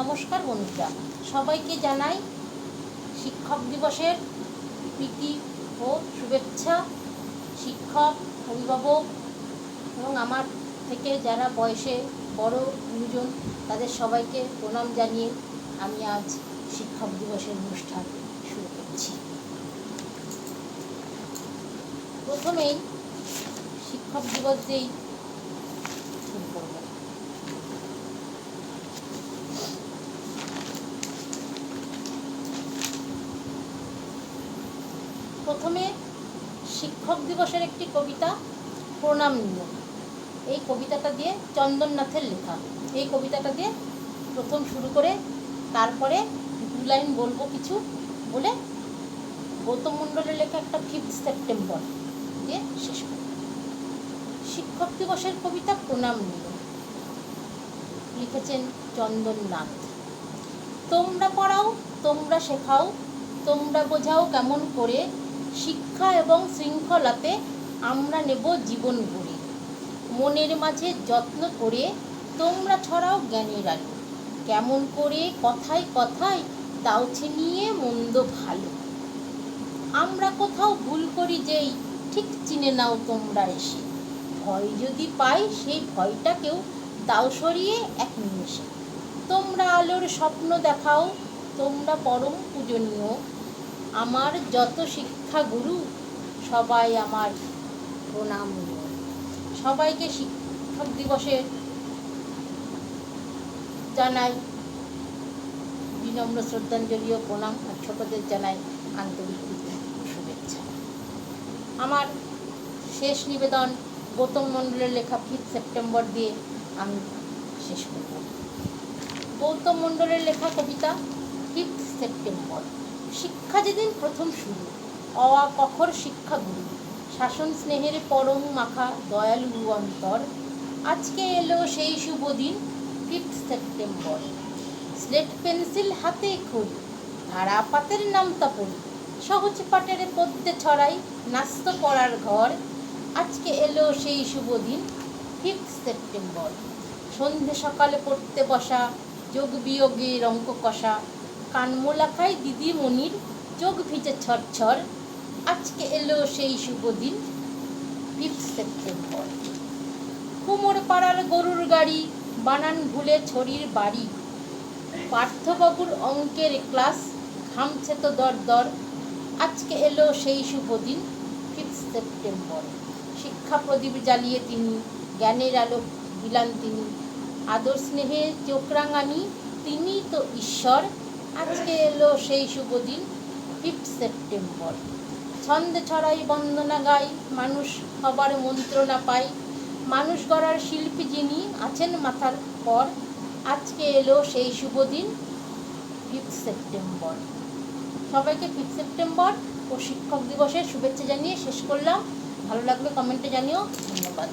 নমস্কার বন্ধুরা। সবাইকে জানাই শিক্ষক দিবসের প্রীতি ও শুভেচ্ছা। শিক্ষক, অভিভাবক এবং আমার থেকে যারা বয়সে বড় গুরুজন, তাদের সবাইকে প্রণাম জানিয়ে আমি আজ শিক্ষক দিবসের অনুষ্ঠান শুরু করছি। প্রথমেই শিক্ষক দিবস দিয়েই শুরু করব প্রথমে শিক্ষক দিবসের একটি কবিতা প্রণাম নিয়ম এই কবিতাটা দিয়ে চন্দননাথের লেখা। এই কবিতাটা দিয়ে প্রথম শুরু করে তারপরে দু লাইন বলব কিছু বলে গৌতম মণ্ডলের লেখা একটা ফিফথ সেপ্টেম্বর দিয়ে শেষ করব। শিক্ষক দিবসের কবিতা প্রণাম নিয়ম লিখেছেন চন্দননাথ। তোমরা পড়াও, তোমরা শেখাও, তোমরা বোঝাও কেমন করে শিক্ষা এবং শৃঙ্খলাতে আমরা নেব জীবন গড়ে মনের মাঝে যত্ন করে তোমরা ছড়াও জ্ঞানের আলো। কেমন করে কথায় কথায় দাও ছিনিয়ে মন্দ ভালো। আমরা কোথাও ভুল করি যেই, ঠিক চিনে নাও তোমরা এসে। ভয় যদি পাই সেই ভয়টাকেও দাও সরিয়ে এক নিমেষে। তোমরা আলোর স্বপ্ন দেখাও, তোমরা পরম পূজনীয়। আমার যত শিক্ষাগুরু, সবাই আমার প্রণাম। সবাইকে শিক্ষক দিবসের জানাই বিনম্র শ্রদ্ধাঞ্জলি ও প্রণাম, আর ছোটদের জানাই আন্তরিক শুভেচ্ছা। আমার শেষ নিবেদন গৌতম মণ্ডলের লেখা ফিফথ সেপ্টেম্বর দিয়ে আমি শেষ করব। গৌতম মণ্ডলের লেখা কবিতা ফিফথ সেপ্টেম্বর। শিক্ষা যেদিন প্রথম শুরু অওয়া কখর শিক্ষা গুরু। শাসন স্নেহের পরম মাখা দয়ালু অন্তর। আজকে এলো সেই শুভ দিন ফিফথ সেপ্টেম্বর স্লেট পেন্সিল হাতে খড়ি ধারা পাতের নামতা পড়ি সহজ পাটের পদ্মে ছড়াই নাস্ত পড়ার ঘর। আজকে এলো সেই শুভ দিন ফিফথ সেপ্টেম্বর সন্ধে সকালে পড়তে বসা, যোগ বিয়োগের অঙ্ক কষা। কানমোলা খাই দিদিমণির চোখ ভিজে ছরছর। আজকে এলো সেই শুভ দিন ফিফথ সেপ্টেম্বর কুমোর পাড়ার গরুর গাড়ি, বানান ভুলে ছড়ির বাড়ি। পার্থবাবুর অঙ্কের ক্লাস, ঘামছে তো দর দর। আজকে এলো সেই শুভ দিন ফিফথ সেপ্টেম্বর শিক্ষা প্রদীপ জ্বালিয়ে তিনি, জ্ঞানের আলো বিলান তিনি। আদর স্নেহে চোখরাঙানি তিনি তো ঈশ্বর। আজকে এলো সেই শুভ দিন ফিফথ সেপ্টেম্বর ছন্দে ছড়াই বন্দনা গাই, মানুষ হবার মন্ত্রণা পাই। মানুষ গড়ার শিল্পী যিনি আছেন মাথার পর, আজকে এলো সেই শুভ দিন ফিফথ সেপ্টেম্বর সবাইকে ফিফথ সেপ্টেম্বর ও শিক্ষক দিবসের শুভেচ্ছা জানিয়ে শেষ করলাম। ভালো লাগলে কমেন্টে জানিও। ধন্যবাদ।